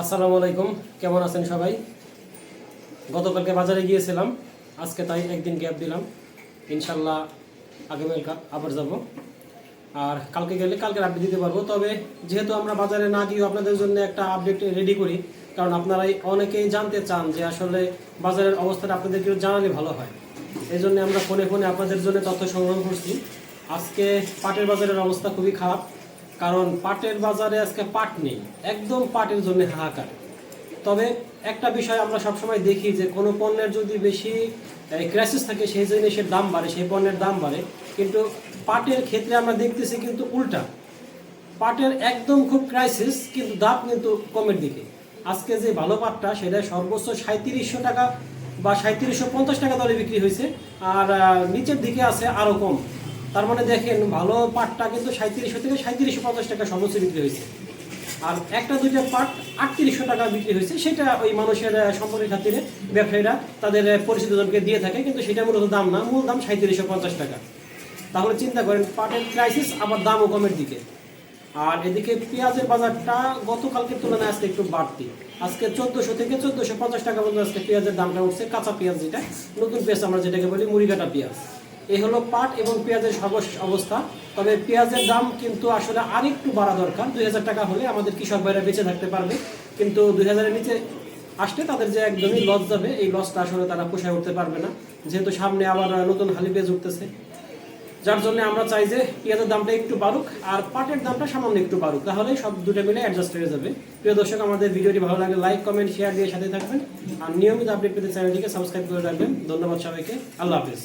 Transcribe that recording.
আসসালামু আলাইকুম। কেমন আছেন সবাই? গতকালকে বাজারে গিয়েছিলাম। আজকে তাই একদিন গ্যাপ দিলাম। ইনশাল্লাহ আগামীকাল আবার যাব। আর কালকে গেলে কালকে আপডেট দিতে পারব। তবে যেহেতু আমরা বাজারে না গিয়েও আপনাদের জন্য একটা আপডেট রেডি করি, কারণ আপনারাই অনেকেই জানতে চান যে আসলে বাজারের অবস্থাটা আপনাদেরকে জানালে ভালো হয়। এই জন্য আমরা ফোনে ফোনে আপনাদের জন্য তথ্য সংগ্রহ করছি। আজকে পাটের বাজারের অবস্থা খুবই খারাপ। কারণ পাটের বাজারে আজকে পাট নেই। একদম পাটের জন্য হাহাকার। তবে একটা বিষয় আমরা সবসময় দেখি যে, কোনো পণ্যের যদি বেশি ক্রাইসিস থাকে, সেই জিনিসের দাম বাড়ে, সেই পণ্যের দাম বাড়ে। কিন্তু পাটের ক্ষেত্রে আমরা দেখতেছি কিন্তু উল্টা। পাটের একদম খুব ক্রাইসিস কিন্তু দাম কিন্তু কমের দিকে। আজকে যে ভালো পাটটা, সেটা সর্বোচ্চ সাঁত্রিশশো টাকা বা সাঁত্রিশশো পঞ্চাশ টাকা দরে বিক্রি হয়েছে। আর নিচের দিকে আছে আরও কম। তার মানে দেখেন ভালো পাটটা কিন্তু সাঁত্রিশশো থেকে সাঁত্রিশশো পঞ্চাশ টাকা সর্বোচ্চ বিক্রি হয়েছে। আর একটা দুইটা পাট আটত্রিশশো টাকা বিক্রি হয়েছে সেটা ওই মানুষের সম্পর্কের খাতিরে ব্যবসায়ীরা তাদের আহ, পরিচিত জনকে দিয়ে থাকে কিন্তু সেটা মূলত দাম না মূল দাম সাঁত্রিশশো পঞ্চাশ টাকা। তাহলে চিন্তা করেন পাটের ক্রাইসিস আবার দামও কমের দিকে। আর এদিকে পেঁয়াজের বাজারটা গতকালকের তুলনায় আজকে একটু বাড়তি। আজকে চোদ্দশো থেকে চোদ্দশো পঞ্চাশ টাকা পর্যন্ত আজকে পেঁয়াজের দামটা উঠছে কাঁচা পেঁয়াজ যেটা নতুন পেঁয়াজ আমরা যেটাকে বলি মুড়িকাটা পেঁয়াজ। এই হলো পাট এবং পেঁয়াজের সর্বশেষ অবস্থা। তবে পেঁয়াজের দাম কিন্তু আসলে আরেকটু বাড়া দরকার। দুই হাজার টাকা হলে আমাদের কৃষক ভাইরা বেঁচে থাকতে পারবে। কিন্তু দুই হাজারের নিচে আসলে তাদের যে একদমই লস যাবে, এই লসটা আসলে তারা পোষায় উঠতে পারবে না। যেহেতু সামনে আবার নতুন হালি পেঁয়াজ উঠতেছে। যার জন্য আমরা চাই যে পেঁয়াজের দামটা একটু বাড়ুক আর পাটের দামটা সামান্য একটু বাড়ুক। তাহলে সব দুটো মিলে অ্যাডজাস্ট হয়ে যাবে। প্রিয় দর্শক, আমাদের ভিডিওটি ভালো লাগলে লাইক কমেন্ট শেয়ার দিয়ে সাথে থাকবেন। আর নিয়মিত আপডেট পেতে চ্যানেলটিকে সাবস্ক্রাইব করে রাখবেন। ধন্যবাদ সবাইকে। আল্লাহ হাফিজ।